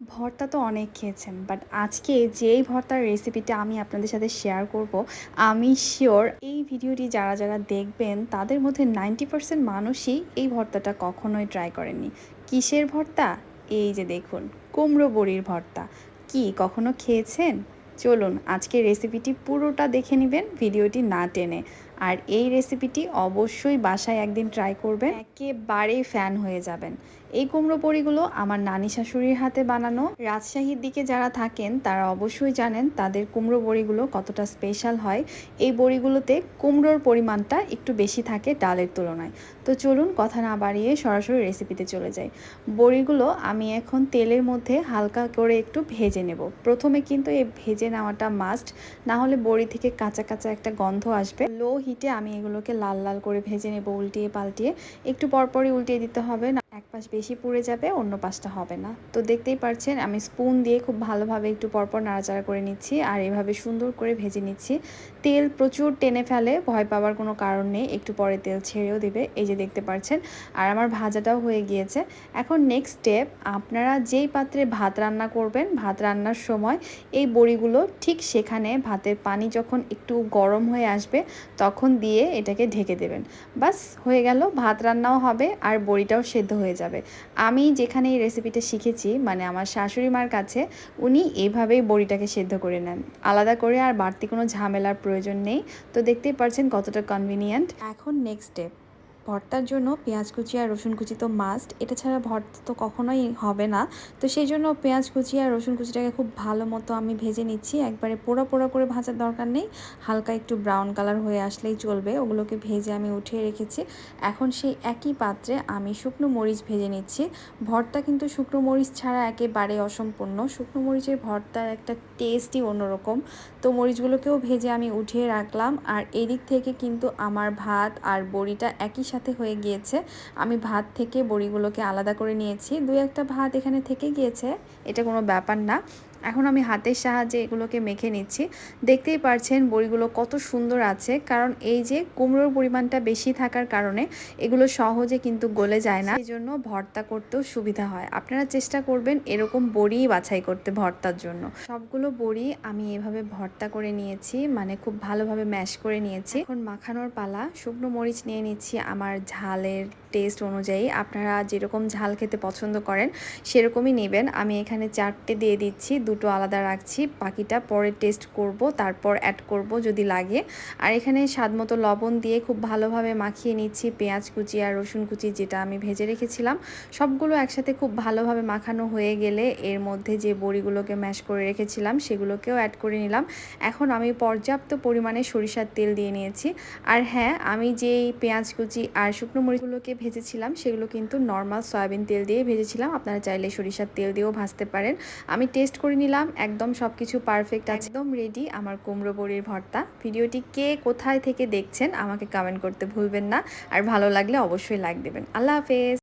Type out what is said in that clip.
ভর্তা তো অনেক খেয়েছেন বাট আজকে যেই ভর্তার রেসিপিটা আমি আপনাদের সাথে শেয়ার করব, আমি শিওর এই ভিডিওটি যারা যারা দেখবেন, তাদের মধ্যে নাইনটি পার্সেন্ট মানুষই এই ভর্তাটা কখনোই ট্রাই করেননি। কিসের ভর্তা? এই যে দেখুন, কুমড়ো বড়ির ভর্তা। কি, কখনো খেয়েছেন? চলুন আজকে রেসিপিটি পুরোটা দেখে নেবেন ভিডিওটি না টেনে। আর এই রেসিপিটি অবশ্যই বাসায় একদিন ট্রাই করবেন। একেবারেই ফ্যান হয়ে যাবেন। এই কুমড়ো বড়িগুলো আমার নানি শাশুড়ির হাতে বানানো। রাজশাহীর দিকে যারা থাকেন, তারা অবশ্যই জানেন তাদের কুমড়ো বড়িগুলো কতটা স্পেশাল হয়। এই বড়িগুলোতে কুমড়োর পরিমাণটা একটু বেশি থাকে ডালের তুলনায়। তো চলুন কথা না বাড়িয়ে সরাসরি রেসিপিতে চলে যাই। বড়িগুলো আমি এখন তেলের মধ্যে হালকা করে একটু ভেজে নেব। প্রথমে কিন্তু এই ভেজে নেওয়াটা মাস্ট না হলে বড়ি থেকে কাঁচা কাঁচা একটা গন্ধ আসবে। লো হিটে আমি এগুলোকে লাল লাল করে ভেজে নেব, উল্টিয়ে পাল্টিয়ে। একটু পরপরই উল্টিয়ে দিতে হবে, না এক পাশ বেশি পুড়ে যাবে, অন্য পাশটা হবে না। তো দেখতেই পারছেন, আমি স্পুন দিয়ে খুব ভালোভাবে একটু পরপর নাড়াচাড়া করে নিচ্ছি আর এভাবে সুন্দর করে ভেজে নিচ্ছি। তেল প্রচুর টেনে ফেলে, ভয় পাওয়ার কোনো কারণ নেই, একটু পরে তেল ছেড়েও দেবে, এই যে দেখতে পারছেন। আর আমার ভাজাটাও হয়ে গিয়েছে। এখন নেক্সট স্টেপ আপনারা যেই পাত্রে ভাত রান্না করবেন, ভাত রান্নার সময় এই বড়িগুলো ঠিক সেখানে ভাতের পানি যখন একটু গরম হয়ে আসবে, তখন দিয়ে এটাকে ঢেকে দেবেন। বাস হয়ে গেল, ভাত রান্নাও হবে আর বড়িটাও সেদ্ধ হয়ে যাবে। আমি যেখানে এই রেসিপিটা শিখেছি মানে আমার শাশুড়ি মার কাছে, উনি এভাবেই বড়িটাকে সেদ্ধ করে নেন। আলাদা করে আর বাড়তি কোনো ঝামেলার প্রয়োজন নেই। তো দেখতেই পারছেন কতটা কনভিনিয়েন্ট এখন নেক্সট স্টেপ ভর্তার জন্য পেঁয়াজ কুচি আর রসুন কুচি তো মাস্ট এটা ছাড়া ভর্তা তো কখনোই হবে না। তো সেই জন্য পেঁয়াজ কুচি আর রসুন কুচিটাকে খুব ভালো মতো আমি ভেজে নিচ্ছি। একবারে পোড়া পোড়া করে ভাজার দরকার নেই। হালকা একটু ব্রাউন কালার হয়ে আসলেই চলবে। ওগুলোকে ভেজে আমি উঠিয়ে রেখেছি। এখন সেই একই পাত্রে আমি শুকনো মরিচ ভেজে নিচ্ছি। ভর্তা কিন্তু শুকনো মরিচ ছাড়া একেবারে অসম্পূর্ণ। শুকনো মরিচের ভর্তার একটা টেস্টই অন্যরকম। তো মরিচগুলোকেও ভেজে আমি উঠিয়ে রাখলাম। আর এদিক থেকে কিন্তু আমার ভাত আর বড়িটা একই সাথে হয়ে গিয়েছে। আমি ভাত থেকে বড়িগুলোকে আলাদা করে নিয়েছি। দুই একটা ভাত এখানে থেকে গিয়েছে। এটা কোনো ব্যাপার না। এখন আমি হাতের সাহায্যে এগুলোকে মেখে নিচ্ছি। দেখতেই পারছেন বড়িগুলো কত সুন্দর আছে, কারণ এই যে কুমড়োর পরিমাণটা বেশি থাকার কারণে এগুলো সহজে কিন্তু গলে যায় না। এই জন্য ভর্তা করতেও সুবিধা হয়। আপনারা চেষ্টা করবেন এরকম বড়ি বাছাই করতে ভর্তার জন্য। সবগুলো বড়ি আমি এভাবে ভর্তা করে নিয়েছি মানে খুব ভালোভাবে ম্যাশ করে নিয়েছি। এখন মাখানোর পালা, শুকনো মরিচ নিয়ে নিচ্ছি, আমার ঝালের টেস্ট অনুযায়ী আপনারা যেরকম ঝাল খেতে পছন্দ করেন, সেরকমই নেবেন। আমি এখানে চারটে দিয়ে দিচ্ছি, দুটো আলাদা রাখছি। বাকিটা পরে টেস্ট করব, তারপর অ্যাড করব যদি লাগে। আর এখানে স্বাদ মতো লবণ দিয়ে খুব ভালোভাবে মাখিয়ে নিচ্ছি, পেঁয়াজ কুচি আর রসুন কুচি যেটা আমি ভেজে রেখেছিলাম। সবগুলো একসাথে খুব ভালোভাবে মাখানো হয়ে গেলে এর মধ্যে যে বড়িগুলোকে ম্যাশ করে রেখেছিলাম, সেগুলোকেও অ্যাড করে নিলাম। এখন আমি পর্যাপ্ত পরিমাণে সরিষার তেল দিয়ে নিয়েছি। আর হ্যাঁ আমি যেই পেঁয়াজ কুচি আর শুকনো মরিচগুলোকে ভেজেছিলাম, সেগুলো কিন্তু নর্মাল সয়াবিন তেল দিয়ে ভেজেছিলাম। আপনারা চাইলে সরিষার তেল দিয়েও ভাজতে পারেন। আমি টেস্ট করে নিলাম, একদম সব কিছু পারফেক্ট আছে। একদম রেডি আমার কুমড়ো বড়ির ভর্তা। ভিডিওটি কে কোথায় থেকে দেখছেন আমাকে কমেন্ট করতে ভুলবেন না। আর ভালো লাগলে অবশ্যই লাইক দেবেন। আল্লাহ হাফেজ!